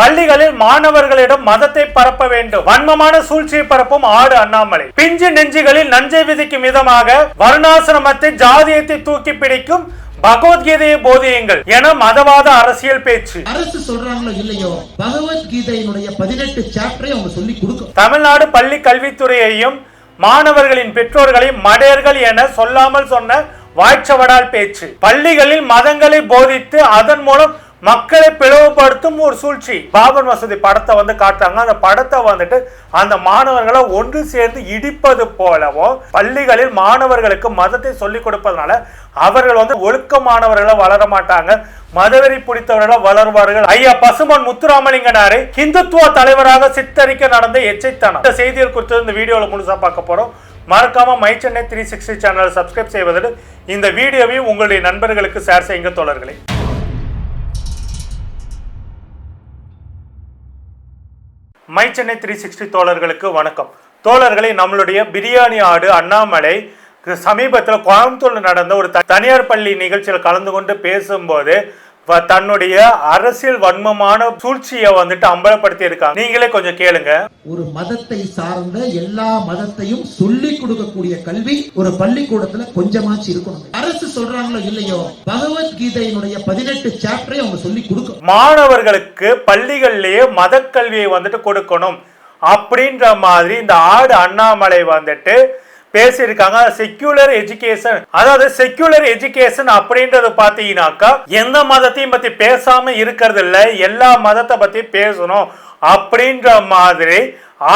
பள்ளிகளில் மாணவர்களிடம் மதத்தை பரப்ப வேண்டும். வன்மமான சூழ்ச்சியை பரப்பும் ஆடு அண்ணாமலை. பிஞ்சு நெஞ்சுகளில் நஞ்சை விதிக்கும் விதமாக வருணாசிரமத்தை ஜாதியத்தை தூக்கி பிடிக்கும் பகவத்கீதையை போதியுங்கள் என மதவாத அரசியல் பேச்சு. அரசு சொல்றாங்களோ இல்லையோ பகவத்கீதையினுடைய பதினெட்டு சாப்டரை அவங்க சொல்லி கொடுக்கும். தமிழ்நாடு பள்ளி கல்வித்துறையையும் மாணவர்களின் பெற்றோர்களையும் மடையர்கள் என சொல்லாமல் சொன்ன வாய்ச்சவடால் பேச்சு. பள்ளிகளில் மதங்களை போதித்து அதன் மூலம் மக்களை பிளவுபடுத்தும் ஒரு சூழ்ச்சி. பாபர் மசூதி படத்தை வந்து காட்டுறாங்க. அந்த படத்தை வந்துட்டு அந்த மாணவர்களை ஒன்று சேர்ந்து இடிப்பது போலவும் பள்ளிகளில் மாணவர்களுக்கு மதத்தை சொல்லிக் கொடுப்பதனால அவர்கள் வந்து ஒழுக்கமானவர்களை வளர மாட்டாங்க. மதவெறி பிடித்தவர்கள வளர்வார்கள். ஐயா பசுமன் முத்துராமலிங்கனாரை ஹிந்துத்துவ தலைவராக சித்தரிக்க நடந்த எச்சைத்தனம். இந்த செய்திகள் குறித்து இந்த வீடியோவில் முழுசா பார்க்க போறோம். மறக்காம மை சென்னை த்ரீ சிக்ஸ்டி சேனலை சப்ஸ்கிரைப் செய்வதோடு இந்த வீடியோவையும் உங்களுடைய நண்பர்களுக்கு ஷேர் செய்யுங்க தோழர்களே. மை சென்னை த்ரீ சிக்ஸ்டி தோழர்களுக்கு வணக்கம். தோழர்களை நம்மளுடைய பிரியாணி ஆடு அண்ணாமலை சமீபத்தில் கோயம்புத்தூரில் நடந்த ஒரு த- தனியார் பள்ளி நிகழ்ச்சியில் கலந்து கொண்டு பேசும்போது தன்னுடைய அரசியல் வன்மமான சூழ்ச்சியை வந்துட்டு அம்பலப்படுத்தி இருக்காங்க நீங்களே கொஞ்சம் கேளுங்க. ஒரு மதத்தை சார்ந்த எல்லா மதத்தையும் சொல்லி கொடுக்கக்கூடிய கல்வி ஒரு பள்ளிக்கூடத்துல கொஞ்சமாச்சு இருக்கணும். அரசு சொல்றாங்களோ இல்லையோ பகவத்கீதையினுடைய பதினெட்டு சாப்டரை அவங்க சொல்லி கொடுக்கும். மாணவர்களுக்கு பள்ளிகள்லயே மதக்கல்வியை வந்துட்டு கொடுக்கணும். அப்படின்ற மாதிரி இந்த ஆடு அண்ணாமலை வந்துட்டு பேசியிருக்காங்க. செக்யூலர் எஜுகேஷன் அதாவது செக்யூலர் எஜுகேஷன் அப்படின்றது பார்த்தீங்கன்னாக்கா எந்த மதத்தையும் பற்றி பேசாமல் இருக்கிறது இல்லை எல்லா மதத்தை பற்றி பேசணும் அப்படின்ற மாதிரி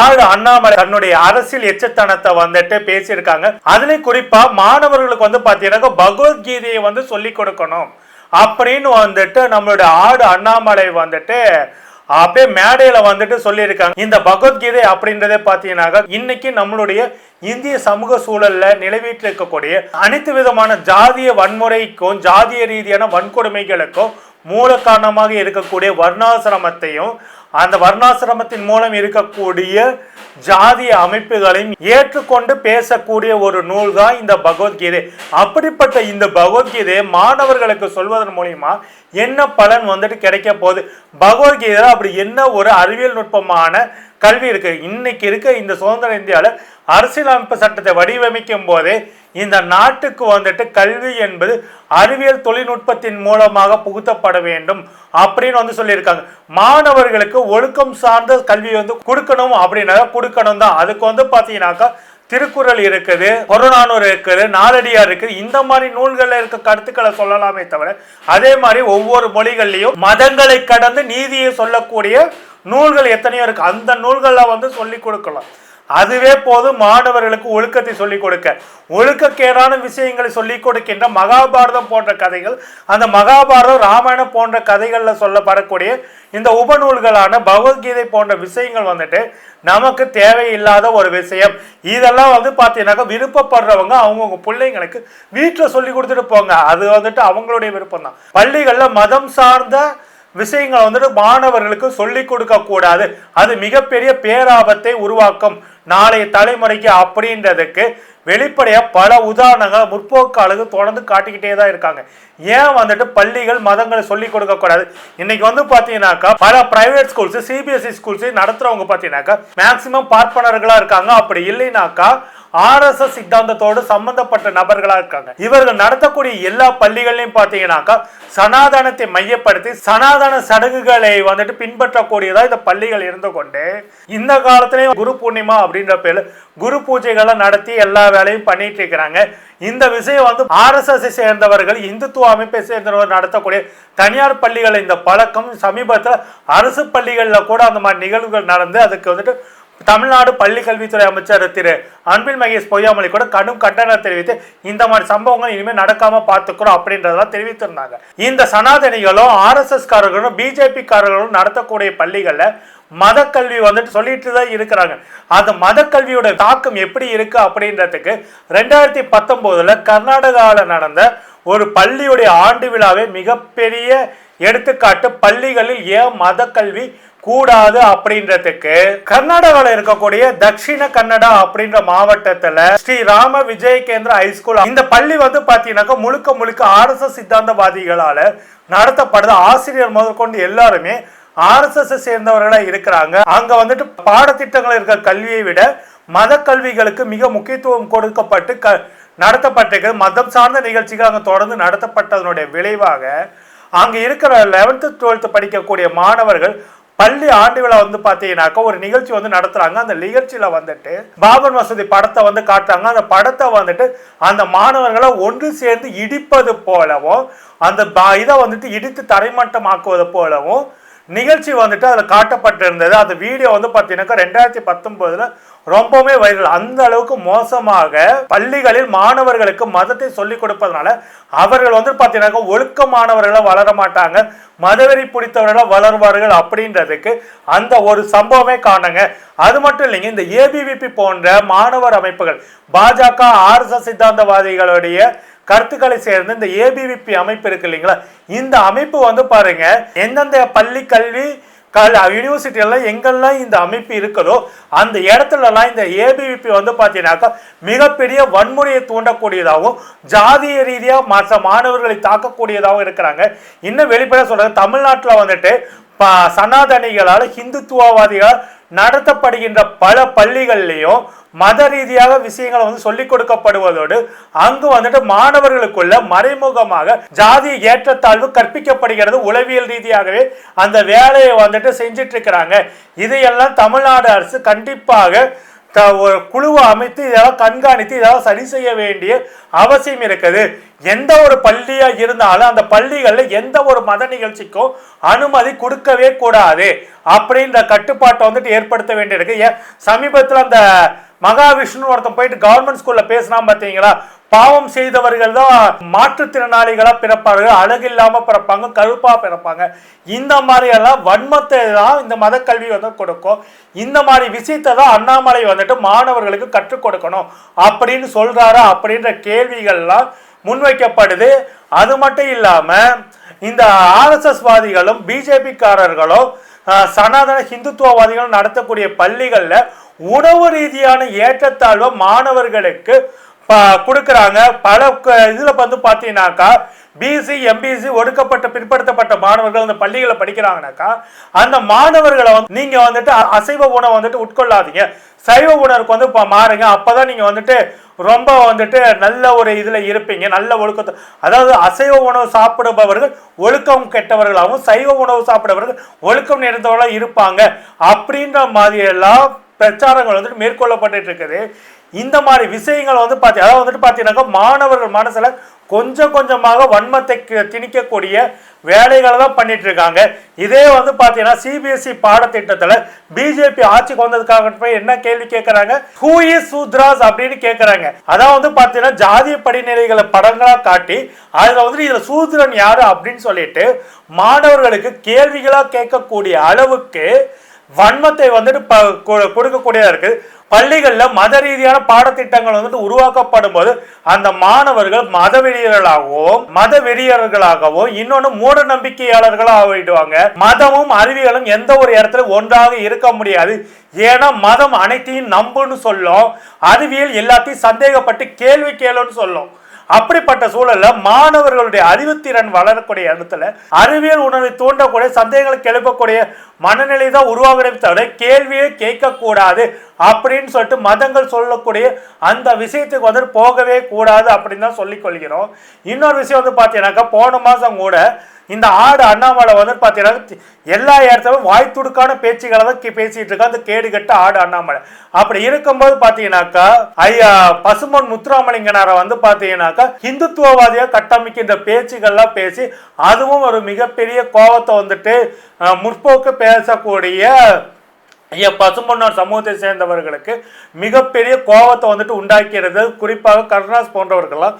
ஆடு அண்ணாமலை தன்னுடைய அரசியல் எச்சத்தனத்தை வந்துட்டு பேசியிருக்காங்க. அதுலேயும் குறிப்பாக மாணவர்களுக்கு வந்து பாத்தீங்கன்னாக்கா பகவத்கீதையை வந்து சொல்லிக் கொடுக்கணும் அப்படின்னு வந்துட்டு நம்மளுடைய ஆடு அண்ணாமலை வந்துட்டு அப்படியே மேடையில வந்துட்டு சொல்லியிருக்காங்க. இந்த பகவத்கீதை அப்படின்றதே பார்த்தீங்கன்னாக்கா இன்னைக்கு நம்மளுடைய இந்திய சமூக சூழல்ல நிலவிட்டு இருக்கக்கூடிய அனைத்து விதமான ஜாதிய வன்முறைக்கும் ஜாதிய ரீதியான வன்கொடுமைகளுக்கும் மூல காரணமாக இருக்கக்கூடிய வர்ணாசிரமத்தையும் அந்த வர்ணாசிரமத்தின் மூலம் இருக்கக்கூடிய ஜாதிய அமைப்புகளையும் ஏற்றுக்கொண்டு பேசக்கூடிய ஒரு நூல் தான் இந்த பகவத்கீதை. அப்படிப்பட்ட இந்த பகவத்கீதையை மாணவர்களுக்கு சொல்வதன் மூலியமா என்ன பலன் வந்துட்டு கிடைக்க போகுது? பகவத்கீதையில் அப்படி என்ன ஒரு அறிவியல் நுட்பமான கல்வி இருக்கு? இன்னைக்கு இருக்க இந்த சுதந்திர இந்தியாவில் அரசியலமைப்பு சட்டத்தை வடிவமைக்கும் போதே இந்த நாட்டுக்கு வந்துட்டு கல்வி என்பது அறிவியல் தொழில்நுட்பத்தின் மூலமாக புகுத்தப்பட வேண்டும் அப்படின்னு வந்து சொல்லியிருக்காங்க. மாணவர்களுக்கு ஒழுக்கம் சார்ந்த கல்வி வந்து கொடுக்கணும் அப்படின்னா கொடுக்கணும் தான். அதுக்கு வந்து பார்த்தீங்கன்னாக்கா திருக்குறள் இருக்குது புறநானூறு இருக்குது நாலடியார் இருக்குது. இந்த மாதிரி நூல்களில் இருக்க கருத்துக்களை சொல்லலாமே தவிர அதே மாதிரி ஒவ்வொரு மொழிகள்லையும் மதங்களை கடந்து நீதியை சொல்லக்கூடிய நூல்கள் எத்தனையோ இருக்கு. அந்த நூல்களை வந்து சொல்லி கொடுக்கலாம். அதுவே போதும் மாணவர்களுக்கு ஒழுக்கத்தை சொல்லிக் கொடுக்க. ஒழுக்கக்கேடான விஷயங்களை சொல்லிக் கொடுக்கின்ற மகாபாரதம் போன்ற கதைகள் அந்த மகாபாரதம் ராமாயணம் போன்ற கதைகளில் சொல்லப்படக்கூடிய இந்த உபநூல்களான பகவத்கீதை போன்ற விஷயங்கள் வந்துட்டு நமக்கு தேவையில்லாத ஒரு விஷயம். இதெல்லாம் வந்து பார்த்தீங்கன்னாக்கா விருப்பப்படுறவங்க அவங்கவுங்க பிள்ளைங்களுக்கு வீட்டில் சொல்லி கொடுத்துட்டு போங்க. அது வந்துட்டு அவங்களுடைய விருப்பம் தான் பள்ளிகளில் மதம் சார்ந்த விஷயங்களை வந்துட்டு மாணவர்களுக்கு சொல்லிக் கொடுக்க கூடாது. அது மிகப்பெரிய பேராபத்தை உருவாக்கும். நாளைய தலைமுறைக்கு அப்படின்றதுக்கு வெளிப்படையாக பல உதாரணங்கள் முற்போக்கு அழகு தொடர்ந்து காட்டிக்கிட்டே தான் இருக்காங்க. ஏன் வந்துட்டு பள்ளிகள் மதங்களை சொல்லிக் கொடுக்கக்கூடாது? இன்னைக்கு வந்து பார்த்தீங்கன்னாக்கா பல பிரைவேட் ஸ்கூல்ஸ் சிபிஎஸ்இ ஸ்கூல்ஸ் நடத்துறவங்க பார்த்தீங்கன்னாக்கா மேக்சிமம் பார்ப்பனர்களாக இருக்காங்க. அப்படி இல்லைனாக்கா ஆர்எஸ்எஸ் சித்தாந்தத்தோடு சம்பந்தப்பட்ட நபர்களா இருக்காங்க. இவர்கள் நடத்தக்கூடிய எல்லா பள்ளிகள்லையும் பாத்தீங்கன்னாக்கா சனாதனத்தை மையப்படுத்தி சனாதன சடங்குகளை வந்துட்டு பின்பற்றக்கூடியதா இந்த பள்ளிகள் இருந்து கொண்டு இந்த காலத்திலயும் குரு பூர்ணிமா அப்படின்ற பேர்ல குரு பூஜைகளை நடத்தி எல்லா வேலையும் பண்ணிட்டு இருக்கிறாங்க. இந்த விஷயம் வந்து ஆர்எஸ்எஸ் சேர்ந்தவர்கள் இந்துத்துவ அமைப்பை சேர்ந்தவர்கள் நடத்தக்கூடிய தனியார் பள்ளிகள் இந்த பழக்கம் சமீபத்தில் அரசு பள்ளிகளில் கூட அந்த மாதிரி நிகழ்வுகள் நடந்து அதுக்கு வந்துட்டு தமிழ்நாடு பள்ளி கல்வித்துறை அமைச்சர் திரு அன்பில் மகேஷ் பொய்யாமொழி கூட கடும் கண்டனம் தெரிவித்து இந்த மாதிரி சம்பவங்கள் இனிமேல் நடக்காம பார்த்துக்கிறோம் அப்படின்றதெல்லாம் தெரிவித்திருந்தாங்க. இந்த சனாதனிகளும் ஆர்எஸ்எஸ் காரர்களும் பிஜேபி காரர்களும் நடத்தக்கூடிய பள்ளிகளில் மதக்கல்வி வந்துட்டு சொல்லிட்டு தான் இருக்கிறாங்க. அந்த மதக்கல்வியோட தாக்கம் எப்படி இருக்கு அப்படின்றதுக்கு ரெண்டாயிரத்தி பத்தொன்பதுல கர்நாடகாவில் நடந்த ஒரு பள்ளியுடைய ஆண்டு விழாவே மிகப்பெரிய எடுத்துக்காட்டு பள்ளிகளில் ஏன் மதக்கல்வி கூடாது அப்படின்றதுக்கு கர்நாடகாவில் இருக்கக்கூடிய தட்சிண கன்னடா அப்படின்ற மாவட்டத்தில் ஸ்ரீ ராம விஜய கேந்திர ஹைஸ்கூல் இந்த பள்ளி வந்து பார்த்தீங்கன்னாக்கா முழுக்க முழுக்க ஆர்எஸ்எஸ் சித்தாந்தவாதிகளால் நடத்தப்படுது. ஆசிரியர் முதற்கொண்டு எல்லாருமே ஆர்எஸ்எஸ் சேர்ந்தவர்களா இருக்கிறாங்க. அங்க வந்துட்டு பாடத்திட்டங்கள் இருக்கிற கல்வியை விட மத கல்விகளுக்கு மிக முக்கியத்துவம் கொடுக்கப்பட்டு க நடத்தப்பட்டிருக்கிறது மதம் சார்ந்த நிகழ்ச்சிகள் அங்கே தொடர்ந்து நடத்தப்பட்டதனுடைய விளைவாக அங்கே இருக்கிற லெவன்த்து டுவெல்த்து படிக்கக்கூடிய மாணவர்கள் பள்ளி ஆண்டு விழா வந்து பார்த்தீங்கன்னாக்கா ஒரு நிகழ்ச்சி வந்து நடத்துறாங்க. அந்த நிகழ்ச்சியில் வந்துட்டு பாபன் வசதி படத்தை வந்து காட்டுறாங்க. அந்த படத்தை வந்துட்டு அந்த மாணவர்களை ஒன்று சேர்ந்து இடிப்பது போலவும் அந்த பா இதை வந்துட்டு இடித்து தரைமட்டமாக்குவது போலவும் நிகழ்ச்சி வந்துட்டு அதில் காட்டப்பட்டிருந்தது. அந்த வீடியோ வந்து பார்த்தீங்கன்னாக்கா ரெண்டாயிரத்தி பத்தொன்பதுல ரொம்பவுமே வைரல் அந்த அளவுக்கு மோசமாக பள்ளிகளில் மாணவர்களுக்கு மதத்தை சொல்லிக் கொடுப்பதனால அவர்கள் வந்து பார்த்தீங்கன்னாக்கா ஒழுக்கமானவர்களாக வளர மாட்டாங்க. மதவெறி பிடித்தவர்களாக வளருவார்கள் அப்படின்றதுக்கு அந்த ஒரு சம்பவமே காணுங்க அது மட்டும் இல்லைங்க இந்த ஏபிவிபி போன்ற மாணவர் அமைப்புகள் பாஜக ஆர்எஸ்எஸ் சித்தாந்தவாதிகளுடைய கருத்துக்களை சேர்ந்து இந்த ஏபிவிபி அமைப்பு இருக்கு இல்லைங்களா? இந்த அமைப்பு வந்து பாருங்க எந்தெந்த பள்ளி கல்வி யூனிவர்சிட்டியெல்லாம் எங்கெல்லாம் இந்த அமைப்பு இருக்குதோ அந்த இடத்துலலாம் இந்த ஏபிவிபி வந்து பார்த்தீங்கன்னாக்கா மிகப்பெரிய வன்முறையை தூண்டக்கூடியதாகவும் ஜாதிய ரீதியாக மற்ற மாணவர்களை தாக்கக்கூடியதாகவும் இருக்கிறாங்க. இன்னும் வெளிப்படையாக சொல்கிறாங்க தமிழ்நாட்டில் வந்துட்டு ப சனாதனிகளால் ஹிந்துத்துவவாதிகளால் நடத்தப்படுகின்ற பல பள்ளிகள்லேயும் மத ரீதியாக விஷயங்களை வந்து சொல்லிக் கொடுக்கப்படுவதோடு அங்கு வந்துட்டு மாணவர்களுக்குள்ள மறைமுகமாக ஜாதி ஏற்றத்தாழ்வு கற்பிக்கப்படுகிறது உளவியல் ரீதியாகவே அந்த வேலையை வந்துட்டு செஞ்சிட்டு இருக்கிறாங்க இதையெல்லாம் தமிழ்நாடு அரசு கண்டிப்பாக த- ஒரு குழுவை அமைத்து இதெல்லாம் கண்காணித்து இதெல்லாம் சரி செய்ய வேண்டிய அவசியம் இருக்குது. எந்த ஒரு பள்ளியா இருந்தாலும் அந்த பள்ளிகளில் எந்த ஒரு மத நிகழ்ச்சிக்கும் அனுமதி கொடுக்கவே கூடாது. அப்படின்ற கட்டுப்பாட்டை வந்துட்டு ஏற்படுத்த வேண்டியிருக்கு. ஏன் சமீபத்தில் அந்த மகாவிஷ்ணு ஒருத்தன் போயிட்டு கவர்மெண்ட் ஸ்கூல்ல பேசினா பார்த்தீங்களா பாவம் செய்தவர்கள் தான் மாற்றுத்திறனாளிகளா பிறப்பார்கள். அழகு இல்லாம பிறப்பாங்க கருப்பா பிறப்பாங்க. இந்த மாதிரி எல்லாம் வன்மத்தை தான் இந்த மத கல்வி வந்து கொடுக்கும். இந்த மாதிரி விஷயத்தை தான் அண்ணாமலை வந்துட்டு மாணவர்களுக்கு கற்றுக் கொடுக்கணும். அப்படின்னு சொல்றாரு அப்படின்ற கேள்விகள்லாம் முன்வைக்கப்படுது. அது மட்டும் இல்லாம இந்த ஆர்எஸ்எஸ் வாதிகளும் சனாதன ஹிந்துத்துவவாதிகளும் நடத்தக்கூடிய பள்ளிகளில் உணவு ரீதியான ஏற்றத்தாழ்வை மாணவர்களுக்கு ப- பல க- வந்து பாத்தீங்கன்னாக்கா பிசி எம்பிசி ஒடுக்கப்பட்ட பிற்படுத்தப்பட்ட மாணவர்கள் அந்த பள்ளிகளை படிக்கிறாங்கனாக்கா அந்த மாணவர்களை வந்து நீங்கள் வந்துட்டு அசைவ உணவை வந்துட்டு உட்கொள்ளாதீங்க. சைவ உணவுக்கு வந்து இப்போ மாறுங்க. அப்பதான் நீங்கள் வந்துட்டு ரொம்ப வந்துட்டு நல்ல ஒரு இதில் இருப்பீங்க. நல்ல ஒழுக்கத்தை அதாவது அசைவ உணவு சாப்பிடுபவர்கள் ஒழுக்கம் கெட்டவர்களாகவும் சைவ உணவு சாப்பிடுபவர்கள் ஒழுக்கம் நிறைந்தவர்களாக இருப்பாங்க. அப்படின்ற மாதிரியெல்லாம் பிரச்சாரங்கள் வந்துட்டு மேற்கொள்ளப்பட்டு இருக்குது. இந்த மாதிரி விஷயங்கள் வந்து பார்த்தி அதாவது வந்துட்டு பார்த்தீங்கன்னாக்கா மாணவர்கள் மனசில் கொஞ்சம் கொஞ்சமாக வன்மத்தை திணிக்கக்கூடிய வேலைகளை தான் பண்ணிட்டு இருக்காங்க. இதே வந்து பார்த்தீங்கன்னா சிபிஎஸ்இ பாடத்திட்டத்தில் பிஜேபி ஆட்சிக்கு வந்ததுக்காக போய் என்ன கேள்வி கேட்குறாங்க ஹூ இஸ் சூத்ராஸ் அப்படின்னு கேட்குறாங்க அதான் வந்து பார்த்தீங்கன்னா ஜாதிய படிநிலைகளை படங்களாக காட்டி அதில் வந்துட்டு இதில் சூத்ரன் யாரு அப்படின்னு சொல்லிட்டு மாணவர்களுக்கு கேள்விகளாக கேட்கக்கூடிய அளவுக்கு வன்மத்தை வந்துட்டு ப- கொ- கொடுக்கக்கூடியதா இருக்கு. பள்ளிகளில் மத ரீதியான பாடத்திட்டங்கள் வந்துட்டு உருவாக்கப்படும் போது அந்த மாணவர்கள் மத வெறியர்களாகவும் மத வெறியர்களாகவும் இன்னொன்று மூட நம்பிக்கையாளர்களாக ஆகிடுவாங்க மதமும் அறிவியலும் எந்த ஒரு இடத்துல ஒன்றாக இருக்க முடியாது. ஏன்னா மதம் அனைத்தையும் நம்புன்னு சொல்லும். அறிவியல் எல்லாத்தையும் சந்தேகப்பட்டு கேள்வி கேளுன்னு சொல்லும். அப்படிப்பட்ட சூழல்ல மாணவர்களுடைய அறிவுத்திறன் வளரக்கூடிய இடத்துல அறிவியல் உணர்வை தூண்டக்கூடிய சந்தேகங்களை கிளப்பக்கூடிய மனநிலை தான் உருவாகிறத தவிர கேள்வியே கேட்கக்கூடாது அப்படின்னு சொல்லிட்டு மதங்கள் சொல்லக்கூடிய அந்த விஷயத்துக்கு வந்து போகவே கூடாது அப்படின்னு தான் சொல்லிக்கொள்கிறோம் இன்னொரு விஷயம் வந்து பார்த்தீங்கன்னாக்கா போன மாதம் கூட இந்த ஆடு அண்ணாமலை வந்து பார்த்தீங்கன்னா எல்லா இடத்துலையும் வாய் துடுக்கான பேச்சுகளை தான் பேசிகிட்டு இருக்கா அந்த கேடு கட்ட ஆடு அண்ணாமலை. அப்படி இருக்கும்போது பார்த்தீங்கன்னாக்கா ஐயா பசுமன் முத்துராமலிங்கனாரை வந்து பார்த்தீங்கன்னாக்கா ஹிந்துத்துவவாதியாக கட்டமைக்கின்ற பேச்சுகள்லாம் பேசி அதுவும் ஒரு மிகப்பெரிய கோபத்தை வந்துட்டு முற்போக்கு பேசக்கூடிய பசும்பொன்னார் சமூகத்தை சேர்ந்தவர்களுக்கு மிகப்பெரிய கோபத்தை வந்துட்டு உண்டாக்கிறது. குறிப்பாக கருணாஸ் போன்றவர்கள்லாம்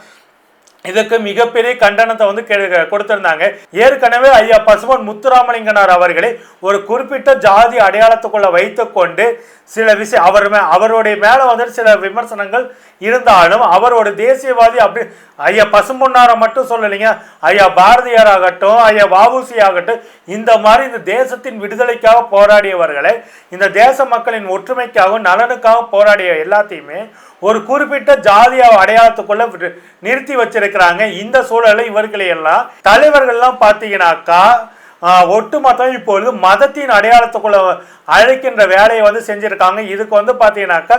இதுக்கு மிகப்பெரிய கண்டனத்தை வந்து கொடுத்திருந்தாங்க. ஏற்கனவே ஐயா பசுமன் முத்துராமலிங்கனார் அவர்களை ஒரு குறிப்பிட்ட ஜாதி அடையாளத்துக்குள்ள வைத்துக்கொண்டு சில விஷயம் அவர் மே அவருடைய மேல வந்துட்டு சில விமர்சனங்கள் இருந்தாலும் அவரோட தேசியவாதி அப்படி ஐயா பசும்பொன்னாரை மட்டும் சொல்லலைங்க. ஐயா பாரதியார் ஆகட்டும் ஐயா வாவூசி ஆகட்டும் இந்த மாதிரி இந்த தேசத்தின் விடுதலைக்காக போராடியவர்களை இந்த தேச மக்களின் ஒற்றுமைக்காகவும் நலனுக்காக போராடிய எல்லாத்தையுமே ஒரு குறிப்பிட்ட ஜாதிய அடையாளத்துக்குள்ள நிறுத்தி வச்சிருக்கிறாங்க. இந்த சூழலை இவர்களை எல்லாம் தலைவர்கள்லாம் பார்த்தீங்கன்னாக்கா ஒட்டுமொத்தம் இப்பொழுது மதத்தின் அடையாளத்துக்குள்ள அழைக்கின்ற வேலையை வந்து செஞ்சுருக்காங்க. இதுக்கு வந்து பார்த்தீங்கன்னாக்கா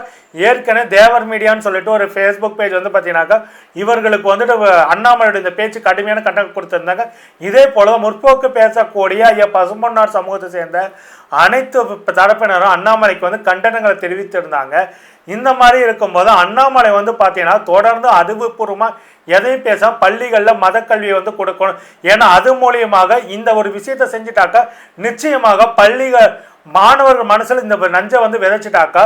ஏற்கனவே தேவர் மீடியான்னு சொல்லிட்டு ஒரு ஃபேஸ்புக் பேஜ் வந்து பார்த்தீங்கன்னாக்கா இவர்களுக்கு வந்துட்டு அண்ணாமலையோட இந்த பேச்சு கடுமையான கண்டனம் கொடுத்துருந்தாங்க. இதே போல முற்போக்கு பேசக்கூடிய ஐயா பசும்பொன்னார் சமூகத்தை சேர்ந்த அனைத்து தரப்பினரும் அண்ணாமலைக்கு வந்து கண்டனங்களை தெரிவித்திருந்தாங்க. இந்த மாதிரி இருக்கும்போது அண்ணாமலை வந்து பார்த்தீங்கன்னா தொடர்ந்து அறிவுபூர்வமாக எதையும் பேச பள்ளிகளில் மதக்கல்வியை வந்து கொடுக்கணும். ஏன்னா அது மூலியமாக இந்த ஒரு விஷயத்தை செஞ்சுட்டாக்கா நிச்சயமாக பள்ளிகள் மாணவர்கள் மனசில் இந்த நஞ்சை வந்து விதைச்சிட்டாக்கா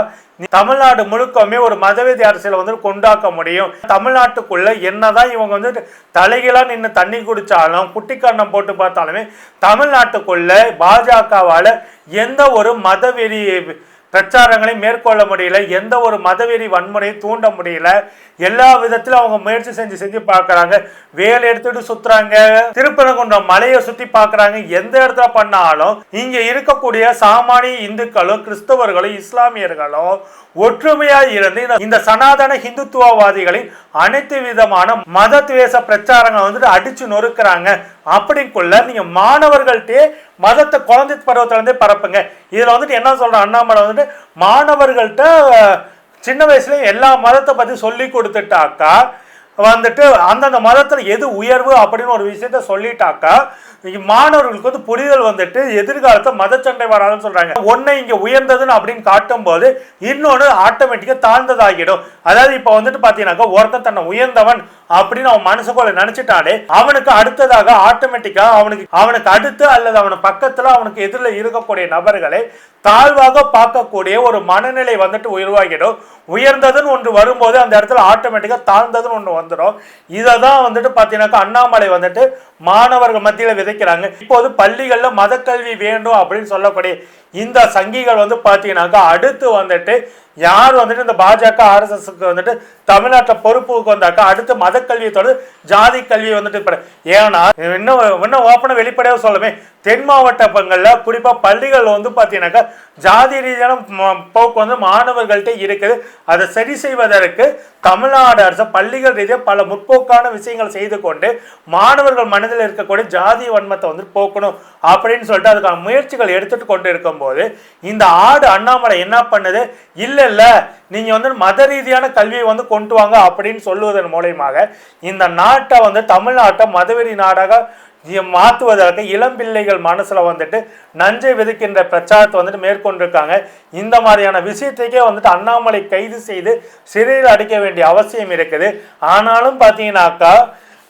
தமிழ்நாடு முழுக்கமே ஒரு மதவெதி அரசியலை வந்து கொண்டாக்க முடியும். தமிழ்நாட்டுக்குள்ள என்னதான் இவங்க வந்து தலைகளாக நின்று தண்ணி குடிச்சாலும் குட்டிக்கண்ணம் போட்டு பார்த்தாலுமே தமிழ்நாட்டுக்குள்ள பாஜகவால் எந்த ஒரு மதவெறி பிரச்சாரங்களை மேற்கொள்ள முடியல. எந்த ஒரு மதவெறி வன்முறையை தூண்ட முடியல. எல்லா விதத்திலும் அவங்க முயற்சி செஞ்சு செஞ்சு பார்க்குறாங்க. வேலை எடுத்துட்டு சுத்துறாங்க. திருப்பரங்குன்றம் மலையை சுத்தி பார்க்குறாங்க. எந்த இடத்துல பண்ணாலும் இங்க இருக்கக்கூடிய சாமானிய இந்துக்களும் கிறிஸ்தவர்களும் இஸ்லாமியர்களும் ஒற்றுமையா இருந்து இந்த- சனாதன இந்துத்துவவாதிகளின் அனைத்து விதமான மத துவேஷ பிரச்சாரங்களை வந்துட்டு அடிச்சு நொறுக்கிறாங்க. அப்படிங்குள்ள நீங்க மாணவர்கள்ட்டே மதத்தை குழந்தை பருவத்திலேருந்தே பரப்புங்க. இதுல வந்துட்டு என்ன சொல்ற அண்ணாமலை வந்துட்டு மாணவர்கள்ட்ட சின்ன வயசுலேயே எல்லா மதத்தை பற்றி சொல்லி கொடுத்துட்டாக்கா வந்துட்டு அந்தந்த மதத்தில் எது உயர்வு அப்படின்னு ஒரு விஷயத்த சொல்லிட்டாக்கா மாணவர்களுக்கு வந்து புரிதல் வந்துட்டு எதிர்காலத்தை மதச்சண்டை வராதுன்னு சொல்கிறாங்க ஒன்று இங்கே உயர்ந்ததுன்னு அப்படின்னு காட்டும்போது இன்னொன்று ஆட்டோமேட்டிக்காக தாழ்ந்ததாகிடும். அதாவது இப்போ வந்துட்டு பார்த்தீங்கன்னாக்கா ஒருத்தன் தன்னை உயர்ந்தவன் அப்படின்னு அவன் மனசுக்குள்ள நினைச்சிட்டாலே அவனுக்கு அடுத்ததாக ஆட்டோமேட்டிக்கா அவனுக்கு அவனுக்கு அடுத்து அல்லது அவன் பக்கத்துல அவனுக்கு எதிரில் இருக்கக்கூடிய நபர்களை தாழ்வாக பார்க்கக்கூடிய ஒரு மனநிலை வந்துட்டு உருவாகிடும். உயர்ந்ததுன்னு ஒன்று வரும்போது அந்த இடத்துல ஆட்டோமேட்டிக்காக தாழ்ந்ததுன்னு ஒன்று வந்துடும். இதை தான் வந்துட்டு பார்த்தீங்கன்னாக்கா அண்ணாமலை வந்துட்டு மாணவர்கள் மத்தியில் விதைக்கிறாங்க. இப்போது பள்ளிகளில் மதக்கல்வி வேண்டும் அப்படின்னு சொல்லக்கூடிய இந்த சங்கிகள் வந்து பார்த்தீங்கன்னாக்கா அடுத்து வந்துட்டு யார் வந்துட்டு இந்த பாஜக ஆர்எஸ்எஸ்க்கு வந்துட்டு தமிழ்நாட்டில் பொறுப்புக்கு வந்தாக்கா அடுத்து மதக்கல்வியை தொடர்ந்து ஜாதி கல்வியை வந்துட்டு இப்போ ஏன்னா இன்னும் இன்னும் ஓப்பனாக வெளிப்படையாக சொல்லுமே தென் மாவட்டங்களில் குறிப்பாக பள்ளிகள் வந்து பார்த்தீங்கன்னாக்கா ஜாதி ரீதியான போக்கு வந்து மாணவர்கள்ட்ட இருக்குது. அதை சரி செய்வதற்கு தமிழ்நாடு அரசு பள்ளிகள் ரீதியாக பல முற்போக்கான விஷயங்கள் செய்து கொண்டு மாணவர்கள் மனதில் இருக்கக்கூடிய ஜாதி வன்மத்தை வந்து போக்கணும் அப்படின்னு சொல்லிட்டு அதுக்கான முயற்சிகள் எடுத்துட்டு கொண்டு இருக்கும்போது இந்த ஆடு அண்ணாமலை என்ன பண்ணுது? இல்லை இல்லை நீங்கள் வந்து மத ரீதியான கல்வியை வந்து கொண்டு வாங்க அப்படின்னு சொல்லுவதன் மூலயமாக இந்த நாட்டை வந்து தமிழ்நாட்டை மதவெறி நாடாக மாற்றுவதற்கு மாத்துவதற்கு இளம் பிள்ளைகள் மனசுல வந்துட்டு நஞ்சை விதைக்கின்ற பிரச்சாரத்தை வந்துட்டு மேற்கொண்டிருக்காங்க. இந்த மாதிரியான விஷயத்தைக்கே வந்துட்டு அண்ணாமலை கைது செய்து சிறையில் அடைக்க வேண்டிய அவசியம் இருக்குது. ஆனாலும் பார்த்தீங்கன்னாக்கா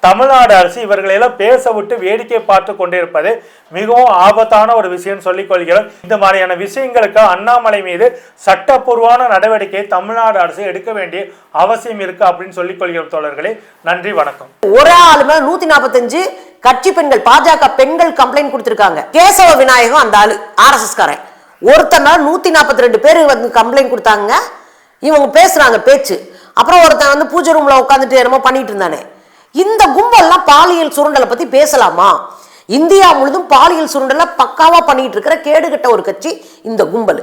தமிழ்நாடு அரசு இவர்களையெல்லாம் பேச விட்டு வேடிக்கை பார்த்து கொண்டிருப்பது மிகவும் ஆபத்தான ஒரு விஷயம் சொல்லிக் கொள்கிறோம். இந்த மாதிரியான விஷயங்களுக்கு அண்ணாமலை மீது சட்டப்பூர்வமான நடவடிக்கையை தமிழ்நாடு அரசு எடுக்க வேண்டிய அவசியம் இருக்கு அப்படின்னு சொல்லிக் கொள்கிறோம் தோழர்களே. நன்றி வணக்கம். ஒரு ஆளுமே நூத்தி நாற்பத்தஞ்சு கட்சி பெண்கள் பாஜக பெண்கள் கம்ப்ளைண்ட் கொடுத்திருக்காங்க. கேசவ விநாயகம் அந்த ஆளு ஆர்எஸ்எஸ் காரன் ஒருத்தர் நூத்தி நாற்பத்தி ரெண்டு பேர் வந்து கம்ப்ளைண்ட் கொடுத்தாங்க. இவங்க பேசுறாங்க பேச்சு. அப்புறம் ஒருத்தன் வந்து பூஜை ரூம்ல உட்காந்துட்டு என்னமோ பண்ணிட்டு இருந்தானே. இந்த கும்பல்லாம் பாலியல் சுரண்டலை பத்தி பேசலாமா? இந்தியா முழுதும் பாலியல் சுரண்டலை பக்காவா பண்ணிட்டு இருக்கிற கேடுகட்ட ஒரு கட்சி இந்த கும்பல்.